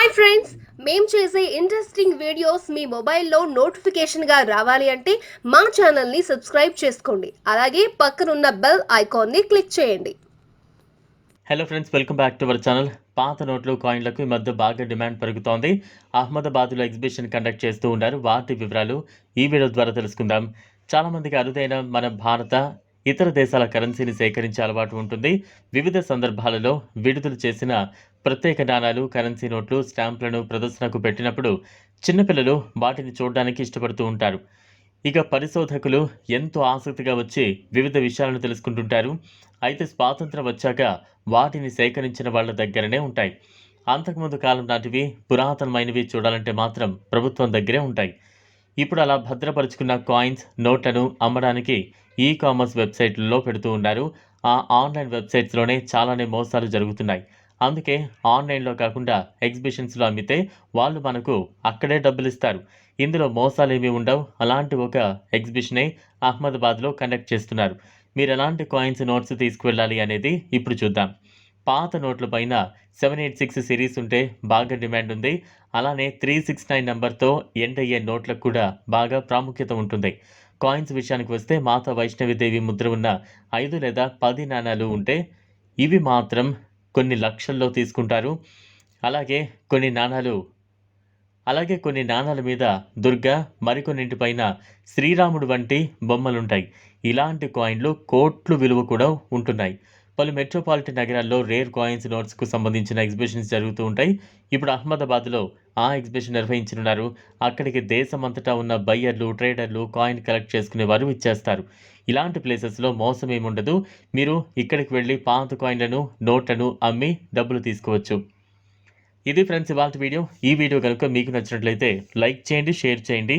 Hi friends మేము చేసే interesting videos మీ మొబైల్లో నోటిఫికేషన్గా రావాలి అంటే మా ఛానల్ని సబ్స్క్రైబ్ చేసుకోండి. అలాగే పక్కనున్న బెల్ ఐకాన్ని క్లిక్ చేయండి. Hello friends welcome back to our channel పాత నోట్లు కాయిన్లకు ఈ మధ్య బాగా డిమాండ్ పెరుగుతోంది. అహ్మదాబాద్లో ఎగ్జిబిషన్ కండక్ట్ చేస్తూ ఉన్నారు. వాటి వివరాలు ఈ వీడియో ద్వారా తెలుసుకుందాం. చాలామందికి అరుదైన మన భారత ఇతర దేశాల కరెన్సీని సేకరించే అలవాటు ఉంటుంది. వివిధ సందర్భాలలో విడుదల చేసిన ప్రత్యేక నాణాలు కరెన్సీ నోట్లు స్టాంపులను ప్రదర్శనకు పెట్టినప్పుడు చిన్నపిల్లలు వాటిని చూడడానికి ఇష్టపడుతూ ఉంటారు. ఇక పరిశోధకులు ఎంతో ఆసక్తిగా వచ్చి వివిధ విషయాలను తెలుసుకుంటుంటారు. అయితే స్వాతంత్రం వచ్చాక వాటిని సేకరించిన వాళ్ళ దగ్గరనే ఉంటాయి. అంతకుముందు కాలం నాటివి పురాతనమైనవి చూడాలంటే మాత్రం ప్రభుత్వం దగ్గరే ఉంటాయి. ఇప్పుడు అలా భద్రపరుచుకున్న కాయిన్స్ నోట్లను అమ్మడానికి ఈ కామర్స్ వెబ్సైట్లలో పెడుతూ ఉన్నారు. ఆ ఆన్లైన్ వెబ్సైట్స్లోనే చాలానే మోసాలు జరుగుతున్నాయి. అందుకే ఆన్లైన్లో కాకుండా ఎగ్జిబిషన్స్లో అమ్మితే వాళ్ళు మనకు అక్కడే డబ్బులు ఇస్తారు ఇందులో మోసాలు ఏమీ ఉండవు. అలాంటి ఒక ఎగ్జిబిషనే అహ్మదాబాద్లో కండక్ట్ చేస్తున్నారు. మీరు ఎలాంటి కాయిన్స్ నోట్స్ తీసుకువెళ్ళాలి అనేది ఇప్పుడు చూద్దాం. పాత నోట్ల పైన సెవెన్ ఎయిట్ సిక్స్ సిరీస్ ఉంటే బాగా డిమాండ్ ఉంది. అలానే త్రీ సిక్స్ నైన్ నెంబర్తో ఎండ్ అయ్యే నోట్లకు కూడా బాగా ప్రాముఖ్యత ఉంటుంది. కాయిన్స్ విషయానికి వస్తే మాత వైష్ణవిదేవి ముద్ర ఉన్న ఐదు లేదా పది నాణాలు ఉంటే ఇవి మాత్రం కొన్ని లక్షల్లో తీసుకుంటారు. అలాగే కొన్ని నాణాలు. అలాగే కొన్ని నాణాల మీద దుర్గా మరికొన్నింటిపైన శ్రీరాముడు వంటి బొమ్మలుంటాయి. ఇలాంటి కాయిన్లు కోట్లు విలువ కూడా ఉంటున్నాయి. పలు మెట్రోపాలిటన్ నగరాల్లో రేర్ కాయిన్స్ నోట్స్కు సంబంధించిన ఎగ్జిబిషన్స్ జరుగుతూ ఉంటాయి. ఇప్పుడు అహ్మదాబాద్లో ఆ ఎగ్జిబిషన్ నిర్వహించనున్నారు. అక్కడికి దేశమంతటా ఉన్న బయ్యర్లు ట్రేడర్లు కాయిన్ కలెక్ట్ చేసుకునే వారు ఇచ్చేస్తారు ఇలాంటి ప్లేసెస్లో మోసం ఏముండదు. మీరు ఇక్కడికి వెళ్ళి పాత కాయిన్లను నోట్లను అమ్మి డబ్బులు తీసుకోవచ్చు. ఇది ఫ్రెండ్స్ ఇవాళ వీడియో. ఈ వీడియో కనుక మీకు నచ్చినట్లయితే లైక్ చేయండి షేర్ చేయండి.